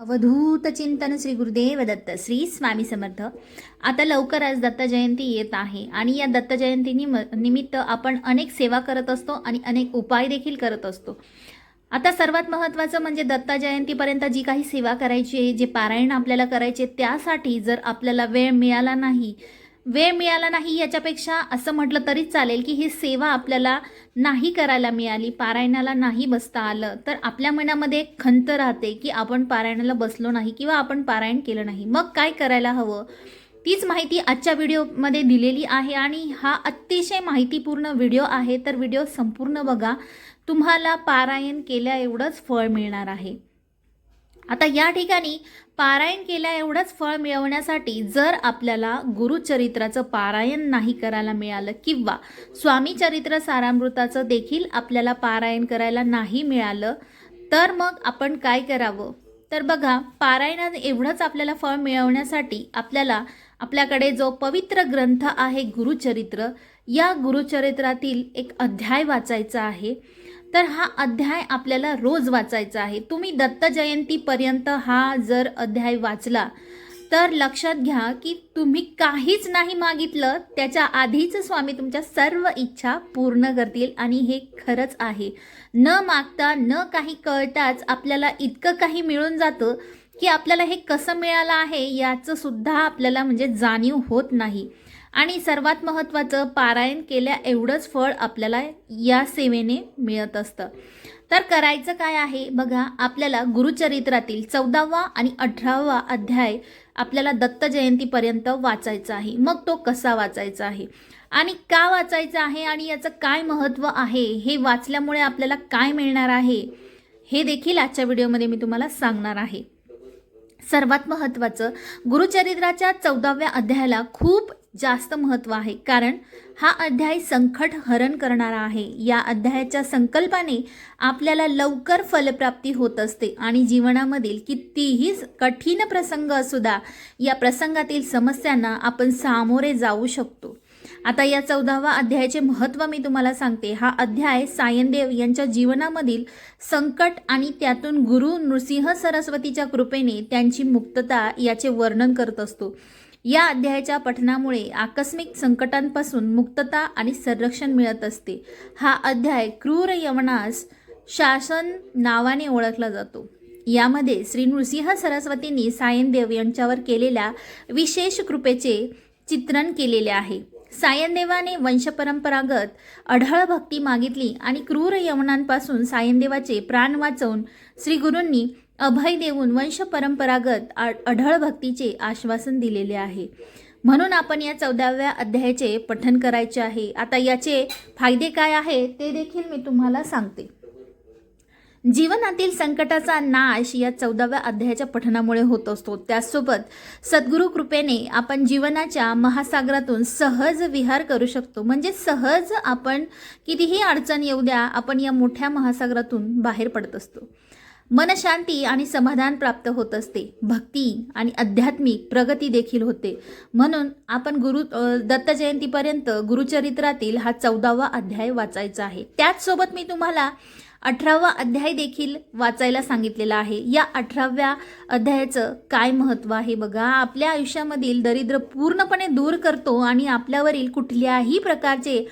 अवधूत चिंतन श्री गुरुदेव दत्त श्री स्वामी समर्थ. आता लवकरच दत्त जयंती येत आहे आणि या दत्त जयंती निम निमित्त आपण अनेक सेवा करत असतो आणि अनेक उपाय देखील करत असतो. आता सर्वात महत्त्वाचं म्हणजे दत्त जयंतीपर्यंत जी काही सेवा करायची आहे जे पारायण आपल्याला करायचे त्यासाठी जर आपल्याला वेळ मिळाला नाही वेळ मिळाला नाही याच्यापेक्षा असं म्हटलं तरीच चालेल की ही सेवा आपल्याला नाही करायला मिळाली पारायणाला नाही बसता आलं तर आपल्या मनामध्ये एक खंत राहते की आपण पारायणाला बसलो नाही किंवा आपण पारायण केलं नाही. मग काय करायला हवं? तीच माहिती आजच्या व्हिडिओमध्ये दिलेली आहे आणि हा अतिशय माहितीपूर्ण व्हिडिओ आहे तर व्हिडिओ संपूर्ण बघा. तुम्हाला पारायण केल्या एवढंच फळ मिळणार आहे. आता या ठिकाणी पारायण केल्या एवढंच फळ मिळवण्यासाठी जर आपल्याला गुरुचरित्राचं पारायण नाही करायला मिळालं किंवा स्वामी चरित्र सारामृताचं देखील आपल्याला पारायण करायला नाही मिळालं तर मग आपण काय करावं? तर बघा पारायणात एवढंच आपल्याला फळ मिळवण्यासाठी आपल्याला आपल्याकडे जो पवित्र ग्रंथ आहे गुरुचरित्र या गुरुचरित्रातील एक अध्याय वाचायचा आहे. तर हा अध्याय आपल्याला रोज वाचायचा आहे. तुम्ही दत्त जयंतीपर्यंत हा जर अध्याय वाचला तर लक्षात घ्या की तुम्ही काहीच नाही मागितलं त्याच्या आधीच स्वामी तुमच्या सर्व इच्छा पूर्ण करतील आणि हे खरंच आहे. न मागता न काही कळताच आपल्याला इतकं काही मिळून जातं की आपल्याला हे कसं मिळालं आहे याचं सुद्धा आपल्याला म्हणजे जाणीव होत नाही. आणि सर्वात महत्त्वाचं पारायण केल्या एवढंच फळ आपल्याला या सेवेने मिळत असतं. तर करायचं काय आहे? बघा आपल्याला गुरुचरित्रातील चौदावा आणि अठरावा अध्याय आपल्याला दत्त जयंतीपर्यंत वाचायचा आहे. मग तो कसा वाचायचा आहे? आणि का वाचायचा आहे आणि याचं काय महत्त्व आहे? हे वाचल्यामुळे आपल्याला काय मिळणार आहे? हे देखील आजच्या व्हिडिओमध्ये मी तुम्हाला सांगणार आहे. सर्वात महत्त्वाचं गुरुचरित्राच्या चौदाव्या अध्यायाला खूप जास्त महत्त्व आहे. कारण हा अध्याय संकट हरण करणारा आहे. या अध्यायाच्या संकल्पाने आपल्याला लवकर फलप्राप्ती होत असते आणि जीवनामधील कितीही कठीण प्रसंग असुद्धा या प्रसंगातील समस्यांना आपण सामोरे जाऊ शकतो. आता या चौदावा अध्यायाचे महत्त्व मी तुम्हाला सांगते. हा अध्याय सायनदेव यांच्या जीवनामधील संकट आणि त्यातून गुरु नृसिंह सरस्वतीच्या कृपेने त्यांची मुक्तता याचे वर्णन करत असतो. या अध्यायाच्या पठनामुळे आकस्मिक संकटांपासून मुक्तता आणि संरक्षण मिळत असते. हा अध्याय क्रूर यवनास शासन नावाने ओळखला जातो. यामध्ये श्री नृसिंह सरस्वतींनी सायनदेव यांच्यावर केलेल्या विशेष कृपेचे चित्रण केलेले आहे. सायनदेवाने वंशपरंपरागत अढळ भक्ती मागितली आणि क्रूर यवनांपासून सायनदेवाचे प्राण वाचवून श्री गुरूंनी अभय देऊन वंशपरंपरागत परंपरागत अढळ भक्तीचे आश्वासन दिलेले आहे. म्हणून आपण या चौदाव्या अध्यायाचे पठन करायचे आहे. आता याचे फायदे काय आहे ते देखील मी तुम्हाला सांगते. जीवनातील संकटाचा नाश या चौदाव्या अध्यायाच्या पठणामुळे होत असतो. त्याचसोबत सद्गुरू कृपेने आपण जीवनाच्या महासागरातून सहज विहार करू शकतो. म्हणजे सहज आपण कितीही अडचण येऊ द्या आपण या मोठ्या महासागरातून बाहेर पडत असतो. मनशांती आणि समाधान प्राप्त होत असते. भक्ती आणि आध्यात्मिक प्रगती देखील होते. म्हणून आपण गुरु दत्तजयंतीपर्यंत दत्त जयंतीपर्यंत गुरुचरित्रातील हा चौदावा अध्याय वाचायचा आहे. त्याचसोबत मी तुम्हाला अठरावा अध्याय देखील वाचायला सांगितलेला आहे. या अठराव्या अध्यायाचं काय महत्त्व आहे बघा. आपल्या आयुष्यामधील दरिद्र पूर्णपणे दूर करतो आणि आपल्यावरील कुठल्याही प्रकारचे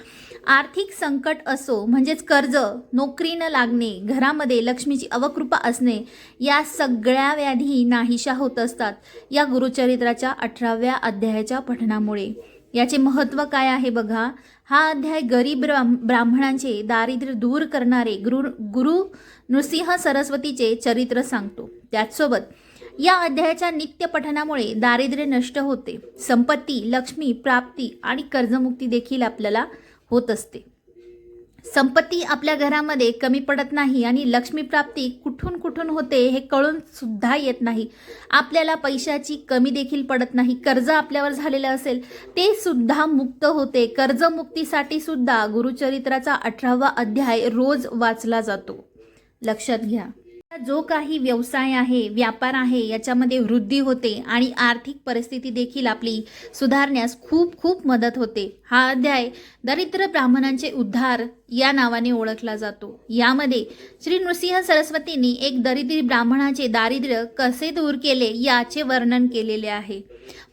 आर्थिक संकट असो म्हणजेच कर्ज नोकरी न लागणे घरामध्ये लक्ष्मीची अवकृपा असणे या सगळ्या व्याधी नाहीशा होत असतात. या गुरुचरित्राच्या अठराव्या अध्यायाच्या पठणामुळे याचे महत्त्व काय आहे बघा. हा अध्याय गरीब ब्राह्मणांचे दारिद्र्य दूर करणारे गुरु गुरु नृसिंह सरस्वतीचे चरित्र सांगतो. त्याचसोबत या अध्यायाच्या नित्य पठनामुळे दारिद्र्य नष्ट होते. संपत्ती लक्ष्मी प्राप्ती आणि कर्जमुक्ती देखील आपल्याला होत असते. संपत्ती आपल्या घरामध्ये कमी पडत नाही आणि लक्ष्मी प्राप्ती कुठून कुठून होते हे कळून सुद्धा येत नाही. आपल्याला पैशाची कमी देखील पडत नाही. कर्ज आपल्यावर झालेलं असेल ते सुद्धा मुक्त होते. कर्जमुक्तीसाठी सुद्धा गुरुचरित्राचा अठरावा अध्याय रोज वाचला जातो. लक्षात घ्या. जो काही व्यवसाय आहे व्यापार आहे याच्यामध्ये वृद्धी होते आणि आर्थिक परिस्थिती देखील आपली सुधारण्यास खूप खूप मदत होते. हा अध्याय दरिद्र ब्राह्मणांचे उद्धार या नावाने ओळखला जातो. यामध्ये श्री नृसिंह सरस्वतींनी एक दरिद्री ब्राह्मणाचे दारिद्र्य कसे दूर केले याचे वर्णन केलेले आहे.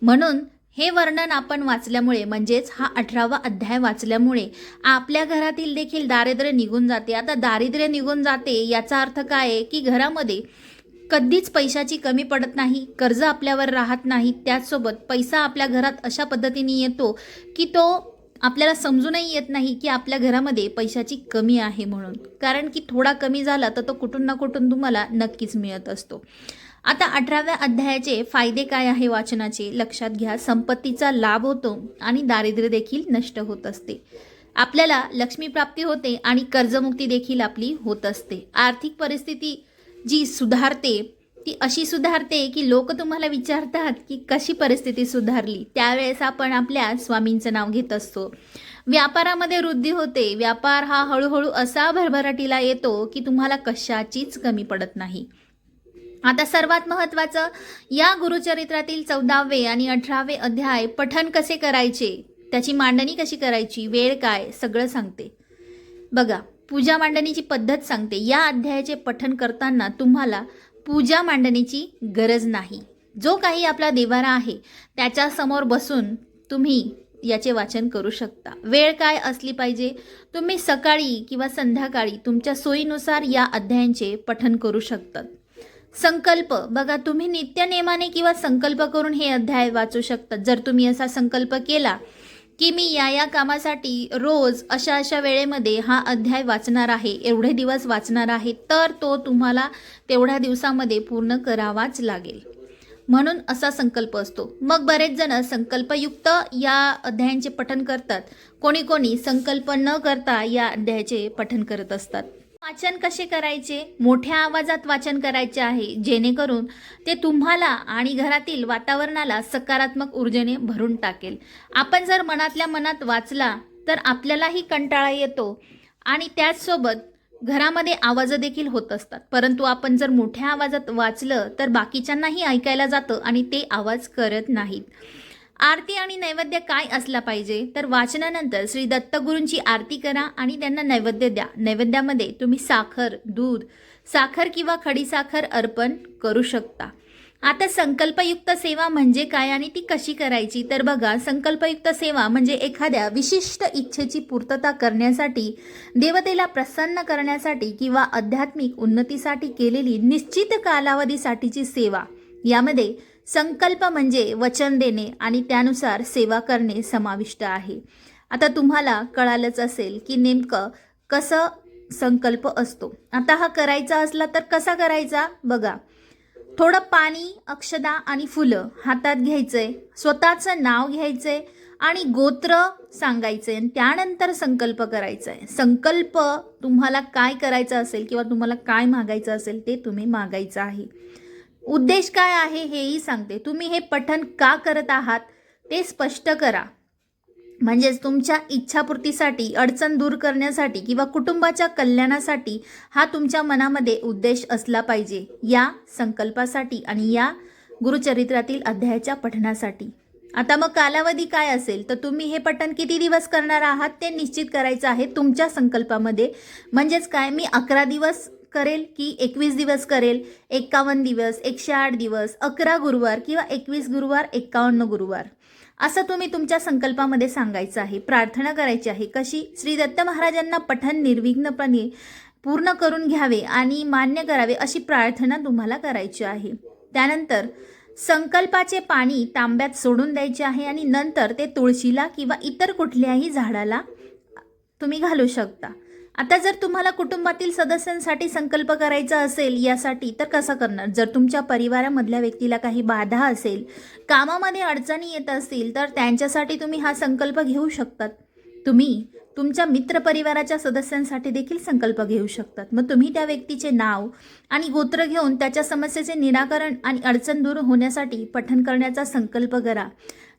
म्हणून हे वर्णन आपण वाचल्यामुळे म्हणजेच हा अठरावा अध्याय वाचल्यामुळे आपल्या घरातील देखील दारिद्र्य निघून जाते. आता दारिद्र्य निघून जाते याचा अर्थ काय आहे? की घरामध्ये कधीच पैशाची कमी पडत नाही कर्ज आपल्यावर राहत नाही त्याचसोबत पैसा आपल्या घरात अशा पद्धतीने येतो की तो आपल्याला समजूनही येत नाही की आपल्या घरामध्ये पैशाची कमी आहे म्हणून. कारण की थोडा कमी झाला तर तो कुठून ना कुठून तुम्हाला नक्कीच मिळत असतो. आता अठराव्या अध्यायाचे फायदे काय आहे वाचनाचे? लक्षात घ्या संपत्तीचा लाभ होतो आणि दारिद्र्य देखील नष्ट होत असते. आपल्याला लक्ष्मीप्राप्ती होते आणि कर्जमुक्ती देखील आपली होत असते. आर्थिक परिस्थिती जी सुधारते ती अशी सुधारते की लोक तुम्हाला विचारतात की कशी परिस्थिती सुधारली. त्यावेळेस आपण आपल्या स्वामींचं नाव घेत असतो. व्यापारामध्ये वृद्धी होते. व्यापार हा हळूहळू असा भरभराटीला येतो की तुम्हाला कशाचीच कमी पडत नाही. आता सर्वात महत्त्वाचं या गुरुचरित्रातील चौदावे आणि अठरावे अध्याय पठन कसे करायचे? त्याची मांडणी कशी करायची? वेळ काय? सगळं सांगते. बघा पूजा मांडणीची पद्धत सांगते. या अध्यायाचे पठन करताना तुम्हाला पूजा मांडणीची गरज नाही. जो काही आपला देवारा आहे त्याच्यासमोर बसून तुम्ही याचे वाचन करू शकता. वेळ काय असली पाहिजे? तुम्ही सकाळी किंवा संध्याकाळी तुमच्या सोयीनुसार या अध्यायांचे पठन करू शकतात. संकल्प. बघा तुम्ही नित्यनेमाने किंवा संकल्प करून हे अध्याय वाचू शकतात जर तुम्ही असा संकल्प केला की मी या या कामासाठी रोज अशा अशा वेळेमध्ये हा अध्याय वाचणार आहे एवढे दिवस वाचणार आहे तर तो तुम्हाला तेवढ्या दिवसामध्ये पूर्ण करावाच लागेल. म्हणून असा संकल्प असतो. मग बरेच जण संकल्पयुक्त या अध्यायांचे पठन करतात. कोणी कोणी संकल्प न करता या अध्यायाचे पठन करत असतात. वाचन कसे करायचे? मोठ्या आवाजात वाचन करायचे आहे. जेणेकरून ते तुम्हाला आणि घरातील वातावरणाला सकारात्मक ऊर्जेने भरून टाकेल. आपण जर मनातल्या मनात वाचला तर आपल्यालाही कंटाळा येतो. आणि त्याचसोबत घरामध्ये आवाज देखील होत असतात. परंतु आपण जर मोठ्या आवाजात वाचलं तर बाकीच्यांनाही ऐकायला जातं आणि ते आवाज करत नाहीत. आरती आणि नैवेद्य काय असला पाहिजे? तर वाचनानंतर श्री दत्तगुरूंची आरती करा आणि त्यांना नैवेद्य द्या. नैवेद्यामध्ये तुम्ही साखर दूध साखर किंवा खडीसाखर अर्पण करू शकता. आता संकल्पयुक्त सेवा म्हणजे काय आणि ती कशी करायची? तर बघा संकल्पयुक्त सेवा म्हणजे एखाद्या विशिष्ट इच्छेची पूर्तता करण्यासाठी देवतेला प्रसन्न करण्यासाठी किंवा आध्यात्मिक उन्नतीसाठी केलेली निश्चित कालावधीसाठीची सेवा. यामध्ये संकल्प म्हणजे वचन देणे आणि त्यानुसार सेवा करणे समाविष्ट आहे. आता तुम्हाला कळालंच असेल की नेमकं कसं संकल्प असतो. आता हा करायचा असला तर कसा करायचा? बघा. थोडं पाणी अक्षदा आणि फुलं हातात घ्यायचंय स्वतःचं नाव घ्यायचंय आणि गोत्र सांगायचंय आणि त्यानंतर संकल्प करायचा आहे संकल्प तुम्हाला काय करायचं असेल किंवा तुम्हाला काय मागायचं असेल ते तुम्ही मागायचं आहे. उद्देश काय आहे हेही सांगते. तुम्ही हे पठन का करत आहात ते स्पष्ट करा. म्हणजेच तुमच्या इच्छापूर्तीसाठी अडचण दूर करण्यासाठी किंवा कुटुंबाच्या कल्याणासाठी हा तुमच्या मनामध्ये उद्देश असला पाहिजे या संकल्पासाठी आणि या गुरुचरित्रातील अध्यायाच्या पठणासाठी. आता मग कालावधी काय असेल? तर तुम्ही हे पठण किती दिवस करणार आहात ते निश्चित करायचं आहे तुमच्या संकल्पामध्ये. म्हणजेच काय? मी अकरा दिवस करेल की एकवीस दिवस करेल एक्कावन्न दिवस एकशे आठ दिवस अकरा गुरुवार किंवा एकवीस गुरुवार एक्कावन्न गुरुवार. असं तुम्ही तुमच्या संकल्पामध्ये सांगायचं आहे प्रार्थना करायची आहे. कशी? श्री दत्त महाराजांना पठण निर्विघ्नपणे पूर्ण करून घ्यावे आणि मान्य करावे अशी प्रार्थना तुम्हाला करायची आहे. त्यानंतर संकल्पाचे पाणी तांब्यात सोडून द्यायचे आहे आणि नंतर ते तुळशीला किंवा इतर कुठल्याही झाडाला तुम्ही घालू शकता. आता जर तुम्हाला कुटुंबातील सदस्यांसाठी संकल्प करायचा असेल यासाठी तर कसा करणार? जर तुमच्या परिवारामधल्या व्यक्तीला काही बाधा असेल कामामध्ये अडचणी येत असतील तर त्यांच्यासाठी तुम्ही हा संकल्प घेऊ शकतात. तुम्ही तुमच्या मित्रपरिवाराच्या सदस्यांसाठी देखील संकल्प घेऊ शकतात. मग तुम्ही त्या व्यक्तीचे नाव आणि गोत्र घेऊन त्याच्या समस्येचे निराकरण आणि अडचण दूर होण्यासाठी पठण करण्याचा संकल्प करा.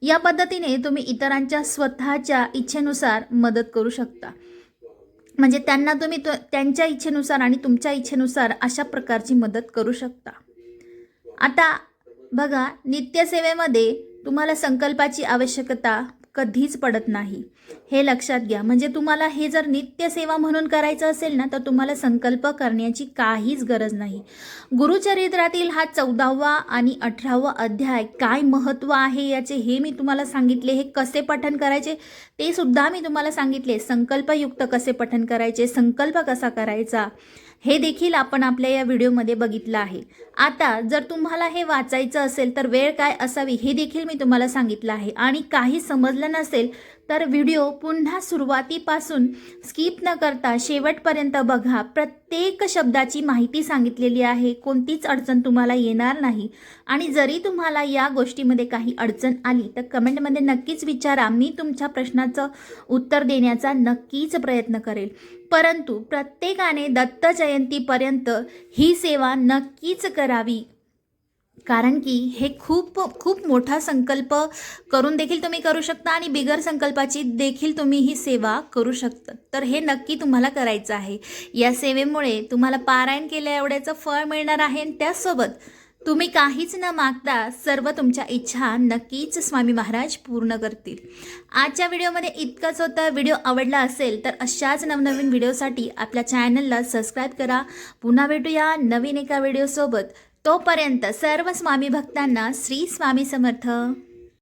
या पद्धतीने तुम्ही इतरांच्या स्वतःच्या इच्छेनुसार मदत करू शकता. म्हणजे त्यांना तुम्ही तो त्यांच्या इच्छेनुसार आणि तुमच्या इच्छेनुसार अशा प्रकारची मदत करू शकता. आता बघा नित्यसेवेमध्ये तुम्हाला संकल्पाची आवश्यकता कधीच पडत नाही. हे लक्षात घ्या. म्हणजे तुम्हाला हे जर नित्यसेवा म्हणून करायचं असेल ना तर तुम्हाला संकल्प करण्याची काहीच गरज नाही. गुरुचरित्रातील हा चौदावा आणि अठरावा अध्याय काय महत्त्व आहे याचे हे मी तुम्हाला सांगितले हे कसे पठन करायचे ते सुद्धा मी तुम्हाला सांगितले. संकल्पयुक्त कसे पठन करायचे संकल्प कसा करायचा हे देखील आपण आपल्या या व्हिडिओमध्ये बघितलं आहे. आता जर तुम्हाला हे वाचायचं असेल तर वेळ काय असावी हे देखील मी तुम्हाला सांगितलं आहे. आणि काही समजलं नसेल तर व्हिडिओ पुन्हा सुरुवातीपासून स्किप न करता शेवटपर्यंत बघा. प्रत्येक शब्दाची माहिती सांगितलेली आहे. कोणतीच अडचण तुम्हाला येणार नाही. आणि जरी तुम्हाला या गोष्टीमध्ये काही अडचण आली तर कमेंटमध्ये नक्कीच विचारा. मी तुमच्या प्रश्नाचं उत्तर देण्याचा नक्कीच प्रयत्न करेल. परंतु प्रत्येकाने दत्त जयंतीपर्यंत ही सेवा नक्कीच करावी. कारण की हे खूप खूप मोठा संकल्प करून देखील तुम्ही करू शकता आणि बिगर संकल्पाची देखील तुम्ही ही सेवा करू शकता. तर हे नक्की तुम्हाला करायचं आहे. या सेवेमुळे तुम्हाला पारायण केल्या एवढ्याचं फळ मिळणार आहे आणि त्याचसोबत तुम्ही काहीच न मागता सर्व तुमच्या इच्छा नक्कीच स्वामी महाराज पूर्ण करतील. आजच्या व्हिडिओमध्ये इतकंच होतं. व्हिडिओ आवडला असेल तर अशाच नवनवीन व्हिडिओसाठी आपल्या चॅनलला सबस्क्राईब करा. पुन्हा भेटूया नवीन एका व्हिडिओसोबत. तोपर्यंत सर्व स्वामी भक्तांना श्री स्वामी समर्थ.